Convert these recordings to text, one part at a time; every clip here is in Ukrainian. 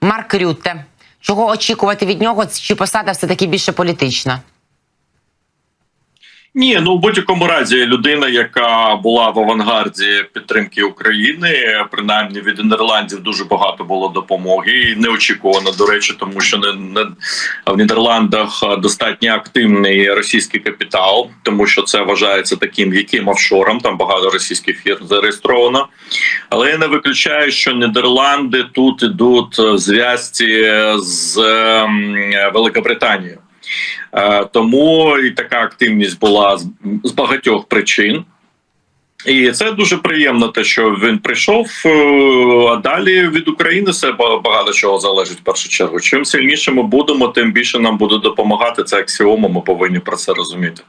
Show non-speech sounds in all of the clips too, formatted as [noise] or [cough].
Марк Рютте. Чого очікувати від нього? Чи посада все таки більше політична? Ні, ну в будь-якому разі людина, яка була в авангарді підтримки України, принаймні від Нідерландів дуже багато було допомоги. І неочікувано, до речі, тому що не, не в Нідерландах достатньо активний російський капітал, тому що це вважається таким яким офшором. Там багато російських фірм зареєстровано. Але я не виключаю, що Нідерланди тут ідуть в зв'язці з ем, Великобританією. Е, Тому і така активність була з, багатьох причин. І це дуже приємно, те, що він прийшов. е, А далі від України все багато чого залежить в першу чергу. Чим сильніше ми будемо, тим більше нам буде допомагати. Це аксіома. Ми повинні про це розуміти.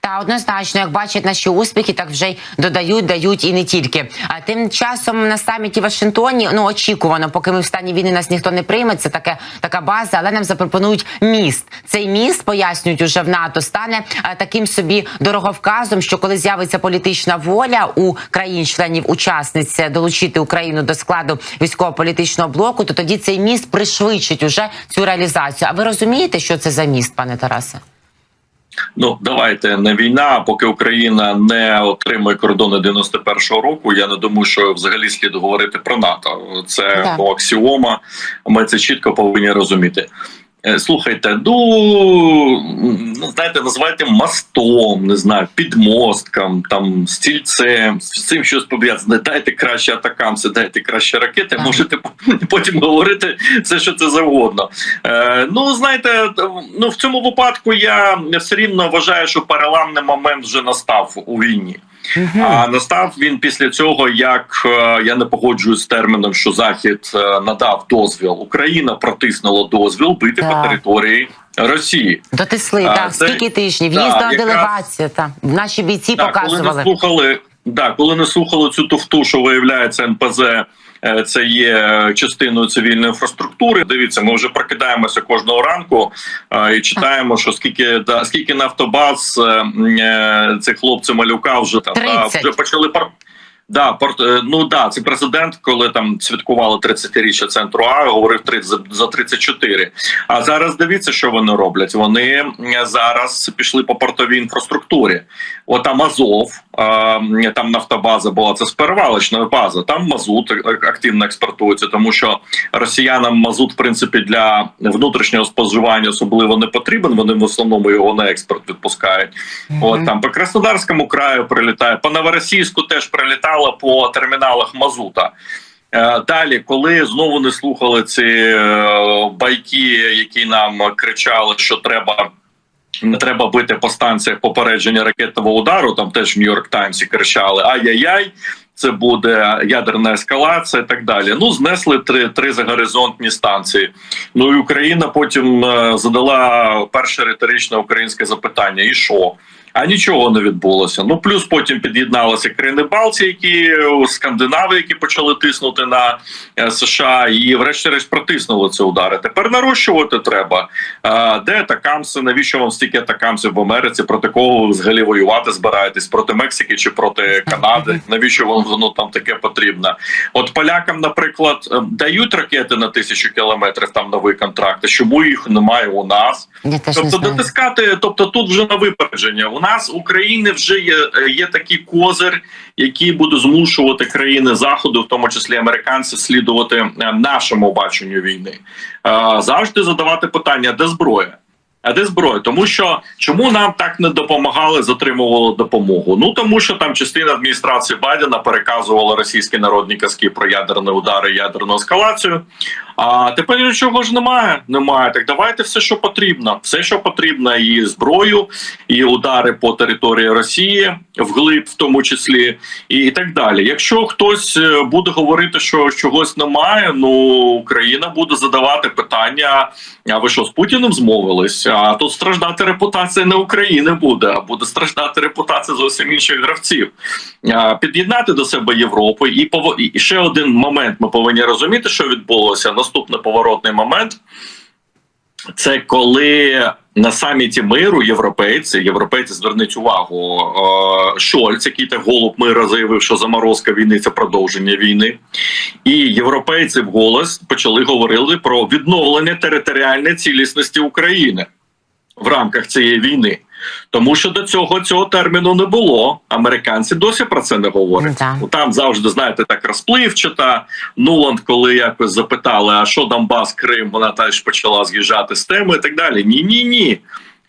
Та однозначно, як бачать наші успіхи, так вже й додають, дають і не тільки. А тим часом на саміті Вашингтоні ну очікувано, поки ми в стані війни нас ніхто не прийме. Це таке така база, але нам запропонують міст. Цей міст пояснюють уже в НАТО стане а, таким собі дороговказом, що коли з'явиться політична воля у країн-членів учасниць долучити Україну до складу військово-політичного блоку, то тоді цей міст пришвидшить уже цю реалізацію. А ви розумієте, що це за міст, пане Тарасе? Ну давайте не війна. Поки Україна не отримує кордони 91-го року. Я не думаю, що взагалі слід говорити про НАТО. Це Так. ну, аксіома. Ми це чітко повинні розуміти. Е, Слухайте, ну ну, знаєте, називайте мостом, не знаю, підмостком, там стільцем, з цим щось пов'язане. Дайте краще атакамси, дайте краще ракети. Можете [laughs] потім говорити все, що це завгодно. Е, ну знаєте, ну в цьому випадку я все рівно вважаю, що переламний момент вже настав у війні. А настав він після цього, як е, я не погоджуюсь з терміном, що Захід е, надав дозвіл. Україна протиснула дозвіл бити Так. по території Росії. Дотисли, А, так. це- Скільки тижнів? да, Їздила делегація, Та Наші бійці Так, коли не показували. слухали, да, коли не слухали цю туфту, що виявляється НПЗ. Е, Це є частиною цивільної інфраструктури. Дивіться, ми вже прокидаємося кожного ранку е, і читаємо, що скільки да скільки нафтобаз е, е, цих хлопців малюка вже там 30. вже почали пар. Да, порт, е, ну да, це президент, коли там святкували 30-річчя центру А, говорив 30, за- за 34. А зараз дивіться, що вони роблять. Вони зараз пішли по портовій інфраструктурі. От там Азов, там нафтобаза була, це сперевалочна база. Там мазут активно експортується, тому що росіянам мазут, в принципі, для внутрішнього споживання особливо не потрібен. Вони в основному його на експорт відпускають. От там по Краснодарському краю прилітає, по Новоросійську теж прилітало по терміналах мазута. Е, Далі, коли знову не слухали ці е, байки, які нам кричали, що треба. Не треба бити по станціях попередження ракетного удару. Там теж в Нью-Йорк Таймсі кричали Ай-яй-яй, це буде ядерна ескалація і так далі. Ну, знесли три, три загоризонтні станції. Ну і Україна потім е, задала перше риторичне українське запитання: і що? А нічого не відбулося. Ну плюс потім під'єдналися країни Балтії, які е, Скандинави, які почали тиснути на е, США, і врешті-решт протиснули ці удари. Тепер нарощувати треба. Де атакамси? Навіщо вам стільки атакамсів в Америці? Проти кого ви взагалі воювати збираєтесь? Проти Мексики чи проти Канади? [laughs] Навіщо вам воно там таке потрібно? От полякам, наприклад, е, дають ракети на тисячу кілометрів там новий контракт. Чому їх немає у нас? Тобто дотискати, тобто тут вже на випередження. Нас України вже є, є такий козир, який буде змушувати країни заходу, в тому числі американці, слідувати е, нашому баченню війни. Е, Завжди задавати питання, де зброя. А де зброя? Тому що чому нам так не допомагали, затримували допомогу? Ну тому що там частина адміністрації Байдена переказувала російські народні казки про ядерні удари, ядерну ескалацію. А тепер нічого ж немає. Немає. Так давайте все, що потрібно. Все, що потрібно, і зброю, і удари по території Росії, вглиб, в тому числі, і так далі. Якщо хтось е, буде говорити, що чогось немає, ну Україна буде задавати питання: а ви що з Путіним змовились? А тут страждати репутація не України буде, а буде страждати репутація зовсім інших гравців. Під'єднати до себе Європу, і пово- і ще один момент. Ми повинні розуміти, що відбулося. Наступний поворотний момент. це коли на саміті миру європейці, європейці звернуть увагу, Шольц, який так голуб мира заявив, що заморозка війни це продовження війни, і європейці вголос почали говорити про відновлення територіальної цілісності України в рамках цієї війни. Тому що до цього цього терміну не було. Американці досі про це не говорять. Ну, Там завжди знаєте так розпливчата. Нуланд, коли якось запитали, а що Донбас, Крим, вона теж почала з'їжджати з теми і так далі. Ні, ні, ні.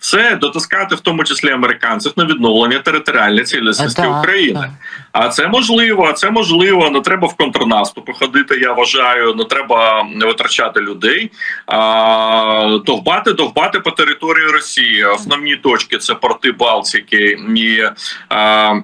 Все дотискати, в тому числі американців, на відновлення територіальної цілісності Так, України. А це можливо, це можливо. Не треба в контрнаступи ходити. Я вважаю, не треба не витрачати людей. А довбати, довбати по території Росії. Основні точки це порти Балтики і. А, е,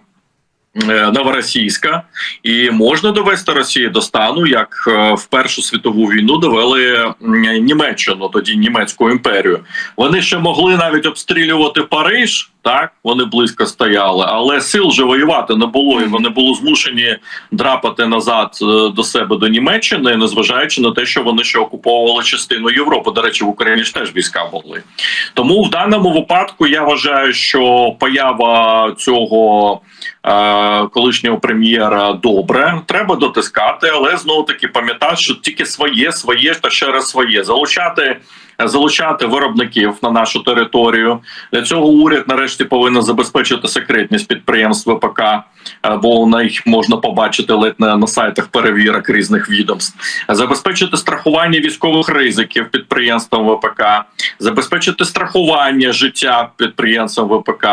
Новоросійська, і можна довести Росію до стану, як е, в Першу світову війну довели Німеччину, тоді німецьку імперію. Вони ще могли навіть обстрілювати Париж, так вони близько стояли, але сил же воювати не було, і вони були змушені драпати назад е, до себе до Німеччини, незважаючи на те, що вони ще окуповували частину Європи. До речі, в Україні ж теж війська були. Тому в даному випадку я вважаю, що поява цього е, колишнього прем'єра добре, треба дотискати, але знову таки пам'ятати, що тільки своє, своє та ще раз своє залучати. Залучати виробників на нашу територію для цього уряд нарешті повинен забезпечити секретність підприємств ВПК, е, бо на їх можна побачити ледь не на сайтах перевірок різних відомств, забезпечити страхування військових ризиків підприємствам ВПК, забезпечити страхування життя підприємствам ВПК,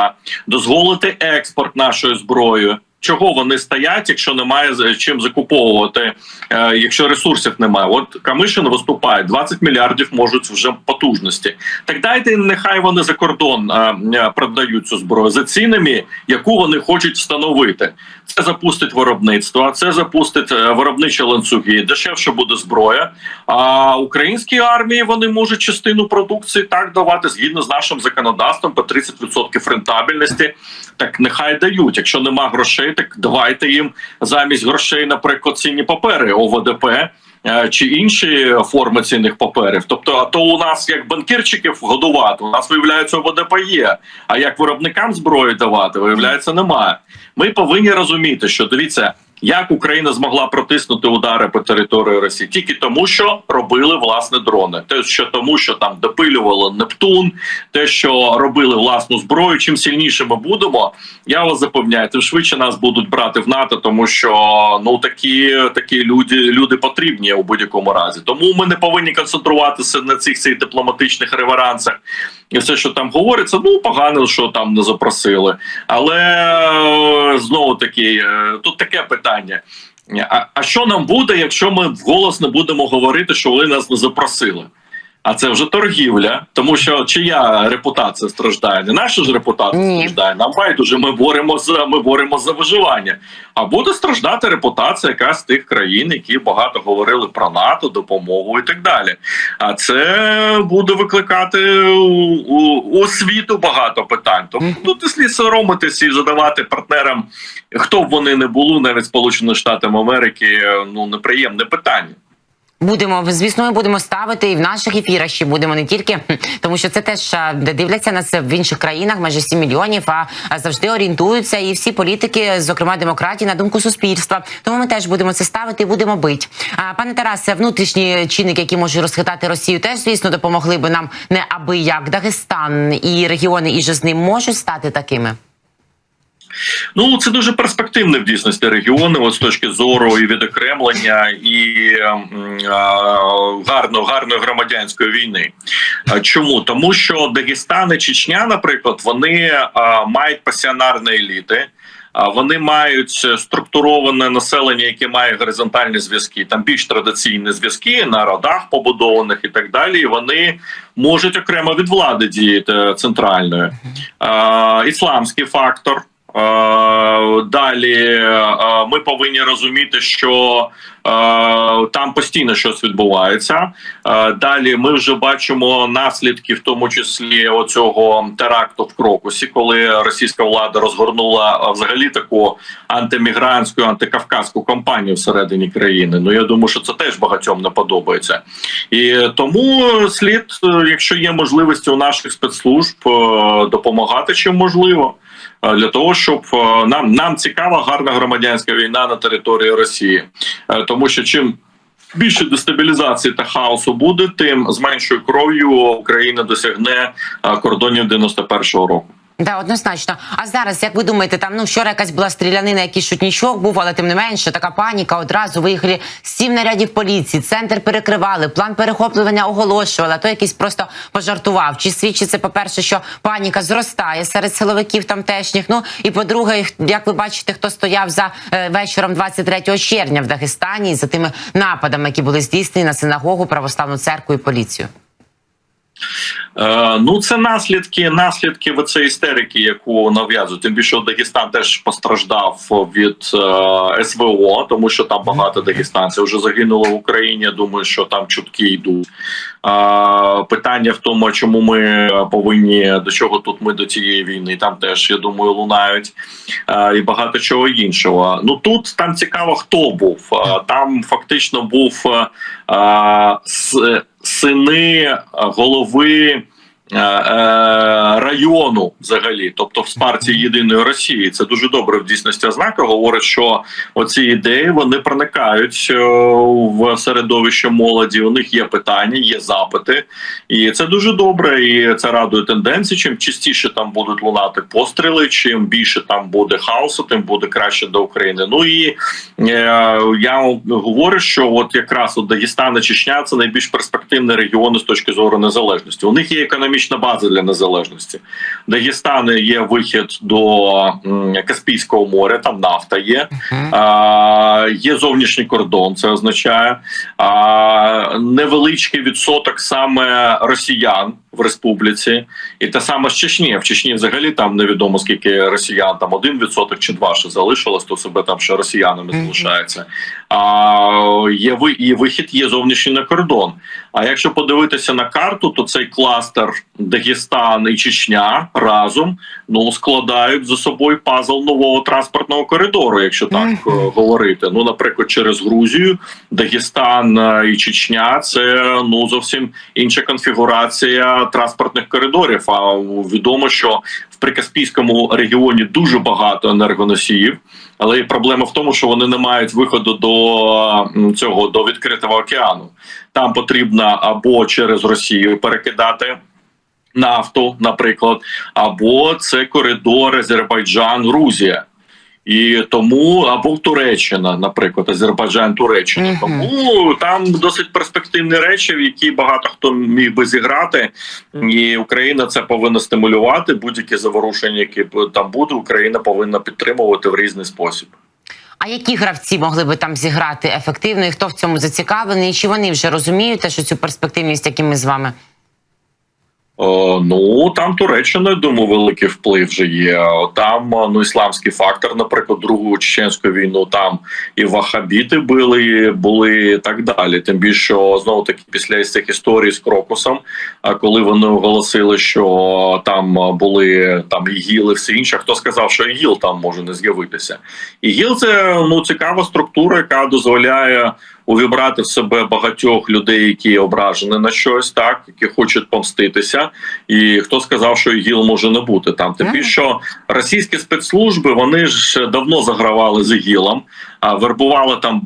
дозволити експорт нашої зброї. Чого вони стоять, якщо немає чим закуповувати, е, якщо ресурсів немає? От Камишин виступає 20 мільярдів можуть вже потужності. Так дайте нехай вони за кордон е, е, продають цю зброю за цінами, яку вони хочуть встановити. Це запустить виробництво, це запустить виробничі ланцюги, дешевше буде зброя. А українській армії вони можуть частину продукції так давати згідно з нашим законодавством по 30% рентабельності. Так нехай дають. Якщо нема грошей, так давайте їм замість грошей, наприклад, цінні папери ОВДП. е, Чи інші форми цінних паперів, тобто, а то у нас як банкірчиків годувати, у нас виявляється ОВДП є. А як виробникам зброї давати, виявляється, немає. Ми повинні розуміти, що дивіться, як Україна змогла протиснути удари по території Росії, тільки тому, що робили власне дрони. Те, що тому, що там допилювали Нептун, те, що робили власну зброю. Чим сильніше ми будемо, я вас запевняю, тим швидше нас будуть брати в НАТО, тому що ну такі такі люди люди потрібні у будь-якому разі. Тому ми не повинні концентруватися на цих цих дипломатичних реверансах. І все, що там говориться, ну погано, що там не запросили. Але е, знову таки, е, тут таке питання. А, а що нам буде, якщо ми вголос не будемо говорити, що ви нас не запросили? А це вже торгівля, тому що чия репутація страждає? Не наша ж репутація Ні. страждає. Нам байдуже, ми боремо за ми боремо за виживання. А буде страждати репутація якась з тих країн, які багато говорили про НАТО, допомогу і так далі. А це буде викликати у, у, у світу багато питань. Тому тут не слід соромитися і задавати партнерам, хто б вони не були, навіть Сполучених Штатів Америки, ну неприємне питання. Будемо, звісно, ми будемо ставити і в наших ефірах ще будемо не тільки, тому що це теж де дивляться нас в інших країнах, майже 7 мільйонів, а, завжди орієнтуються і всі політики, зокрема демократії, на думку суспільства. Тому ми теж будемо це ставити і будемо бити. А, пане Тарасе, внутрішні чинники, які можуть розхитати Росію, теж звісно допомогли би нам не аби як Дагестан і регіони і же з ним можуть стати такими. Ну це дуже перспективне в дійсності регіони, от з точки зору і відокремлення, і м, гарно, гарної громадянської війни. Чому? Тому що Дагестан і Чечня, наприклад, вони мають пасіонарні еліти. Вони мають структуроване населення, яке має горизонтальні зв'язки, там більш традиційні зв'язки на родах побудованих і так далі. І вони можуть окремо від влади діяти центральної. А, ісламський фактор. Е, Далі е, ми повинні розуміти, що е, там постійно щось відбувається. Далі ми вже бачимо наслідки, в тому числі оцього теракту в Крокусі, коли російська влада розгорнула взагалі таку антимігрантську, антикавказьку кампанію всередині країни. Ну я думаю, що це теж багатьом не подобається. І тому слід, якщо є можливості у наших спецслужб, допомагати чим можливо. Для того щоб е, нам нам цікава гарна громадянська війна на території Росії, Е, тому що чим більше дестабілізації та хаосу буде, тим з меншою кров'ю Україна досягне е, кордонів 91-го року. Да, однозначно. А зараз, як ви думаєте, там ну вчора якась була стрілянина, якийсь шутнічок був, але тим не менше, така паніка. Одразу виїхали сім нарядів поліції, центр перекривали, план перехоплювання оголошували. А то якийсь просто пожартував. Чи свідчить це, по-перше, що паніка зростає серед силовиків тамтешніх? Ну і по-друге, як ви бачите, хто стояв за е, вечором 23 червня в Дагестані за тими нападами, які були здійснені на синагогу, православну церкву і поліцію? Е, ну, це наслідки, наслідки в цієї істерики, яку нав'язують. Тим більше Дагестан теж постраждав від е, СВО, тому що там багато дагестанців вже загинуло в Україні. Думаю, що там чутки йдуть. Е, питання в тому, чому ми повинні до чого тут ми до цієї війни. Там теж я думаю лунають е, і багато чого іншого. Ну тут там цікаво, хто був. Там фактично був е, с- сини голови. Е, е, Району взагалі, тобто в партії єдиної Росії, це дуже добре в дійсності ознака. Говорить, що оці ідеї вони проникають е, в середовище молоді. У них є питання, є запити, і це дуже добре. І це радує тенденції. Чим частіше там будуть лунати постріли, чим більше там буде хаосу, тим буде краще до України. Ну і е, я говорю, що от якраз от Дагестан і Чечня це найбільш перспективні регіони з точки зору незалежності. У них є економічна база для незалежності. Дагестан є вихід до Каспійського моря, там нафта є. А, є зовнішній кордон, це означає а, невеличкий відсоток саме росіян в республіці, і те саме з Чечні. В Чечні взагалі там невідомо скільки росіян, там один відсоток чи два ще залишилось, то себе там ще росіянами залишається. А є і вихід є зовнішній на кордон. А якщо подивитися на карту, то цей кластер Дагестан і Чечня разом ну складають за собою пазл нового транспортного коридору, якщо так Мгм. е, говорити. Ну, наприклад, через Грузію, Дагестан е, і Чечня це ну зовсім інша конфігурація транспортних коридорів. А відомо, що в Прикаспійському регіоні дуже багато енергоносіїв, але і проблема в тому, що вони не мають виходу до цього до відкритого океану. Там потрібно або через Росію перекидати. Нафту, наприклад, або це коридор Азербайджан, Грузія. І тому або Туреччина, наприклад, Азербайджан, Туреччина. Мгм. Тому там досить перспективні речі, в які багато хто міг би зіграти, і Україна це повинна стимулювати. Будь-які заворушення, які там буде, Україна повинна підтримувати в різний спосіб. А які гравці могли би там зіграти ефективно, і хто в цьому зацікавлений? І чи вони вже розуміють те, що цю перспективність, як і ми з вами? О, ну там Туреччина, я думаю, великий вплив вже є. Там ну ісламський фактор, наприклад, другу чеченську війну. Там і вахабіти були, були і так далі. Тим більше знову таки після цих історій з Крокусом, а коли вони оголосили, що там були там ІГІЛ і все інше, хто сказав, що ІГІЛ там може не з'явитися? ІГІЛ це ну цікава структура, яка дозволяє увібрати в себе багатьох людей, які ображені на щось, так які хочуть помститися. І хто сказав, що ІГІЛ може не бути там? Тим більше що російські спецслужби вони ж давно загравали з ІГІЛом, а вербували там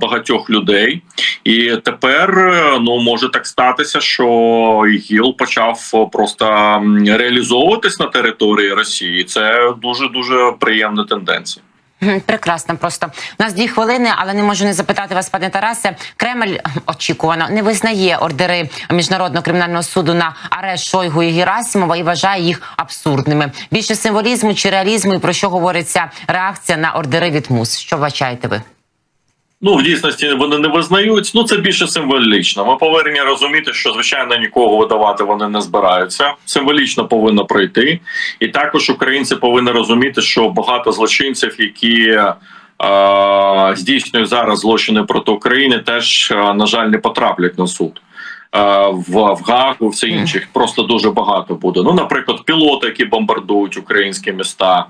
багатьох людей. І тепер ну може так статися, що ІГІЛ почав просто реалізовуватись на території Росії. Це дуже дуже приємна тенденція. Прекрасно, просто у нас дві хвилини, але не можу не запитати вас, пане Тарасе. Кремль очікувано не визнає ордери міжнародного кримінального суду на арешт Шойгу і Герасимова і вважає їх абсурдними. Більше символізму чи реалізму, і про що говориться реакція на ордери від МУС? Що вбачаєте ви? Ну, в дійсності вони не визнають. Ну це більше символічно. Ми повинні розуміти, що звичайно нікого видавати вони не збираються. Символічно повинно пройти. І також українці повинні розуміти, що багато злочинців, які е, здійснюють зараз злочини проти України, теж е, на жаль не потраплять на суд. Е, В, Гагу, все інше, їх просто дуже багато буде. Ну, наприклад, пілоти, які бомбардують українські міста,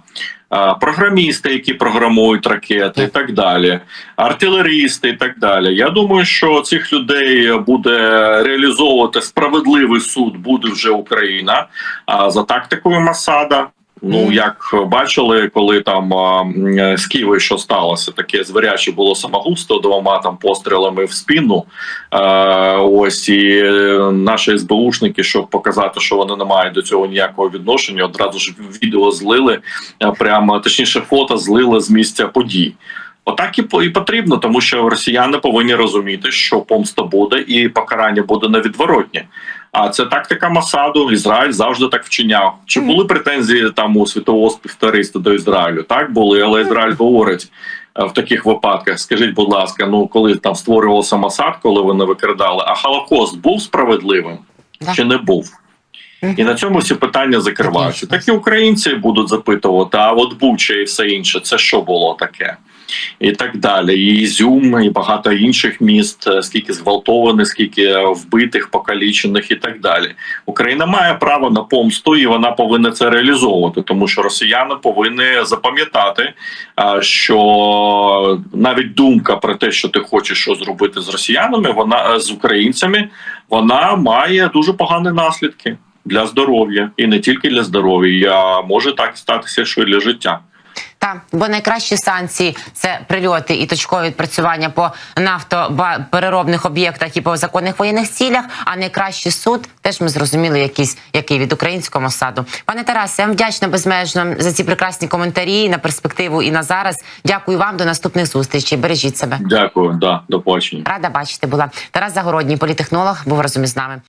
е, програмісти, які програмують ракети, і так далі, артилерісти, і так далі. Я думаю, що цих людей буде реалізовувати справедливий суд, буде вже Україна. За тактикою Масада. Ну, як бачили, коли там з Києва що сталося, таке звіряче було самогубство двома там пострілами в спину. Е, ось і е, наші СБУшники, щоб показати, що вони не мають до цього ніякого відношення, одразу ж відео злили, е, прямо точніше, фото злили з місця подій. Отак і і потрібно, тому що росіяни повинні розуміти, що помста буде і покарання буде невідворотнє. А це тактика Масаду. Ізраїль завжди так вчиняв. Чи були претензії там у світового співтовариства до Ізраїлю? Так були, але Ізраїль говорить е, в таких випадках. Скажіть, будь ласка, ну коли там створювався Масад, коли вони викрадали, а Холокост був справедливим Да. чи не був? І на цьому всі питання закриваються. Так і українці будуть запитувати: а от Буча і все інше, це що було таке? І так далі. І Ізюм, і багато інших міст, е, скільки зґвалтованих, скільки е, вбитих, покалічених і так далі. Україна має право на помсту, і вона повинна це реалізовувати, тому що росіяни повинні запам'ятати, що навіть думка про те, що ти хочеш що зробити з росіянами, вона е, з українцями, вона має дуже погані наслідки для здоров'я, і не тільки для здоров'я, а може так статися, що і для життя. Так, бо найкращі санкції це прильоти і точкові відпрацювання по нафтоберобних об'єктах і по законних воєнних цілях. А найкращий суд теж ми зрозуміли, якийсь який від українського Мосаду. Пане Тарасе, я вам вдячна безмежно за ці прекрасні коментарі на перспективу і на зараз. Дякую вам до наступних зустрічей. Бережіть себе. Дякую, да, до побачення. Рада бачити була. Тарас Загородній, політехнолог, був разом із нами.